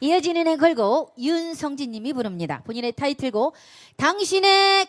이어지는 앵걸곡 윤성진 님이 부릅니다. 본인의 타이틀곡 당신의